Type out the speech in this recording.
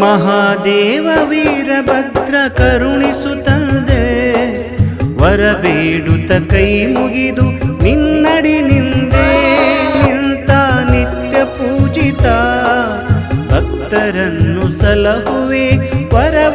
ಮಹಾದೇವ ವೀರಭದ್ರ ಕರುಣಿಸು ತಂದೆ ವರಬೇಡುತ್ತ ಕೈ ಮುಗಿದು ನಿನ್ನಡಿ ನಿಂದೆ ನಿಂತ ನಿತ್ಯ ಪೂಜಿತ. ಭಕ್ತರನ್ನು ಸಲಹುವೆ ವರ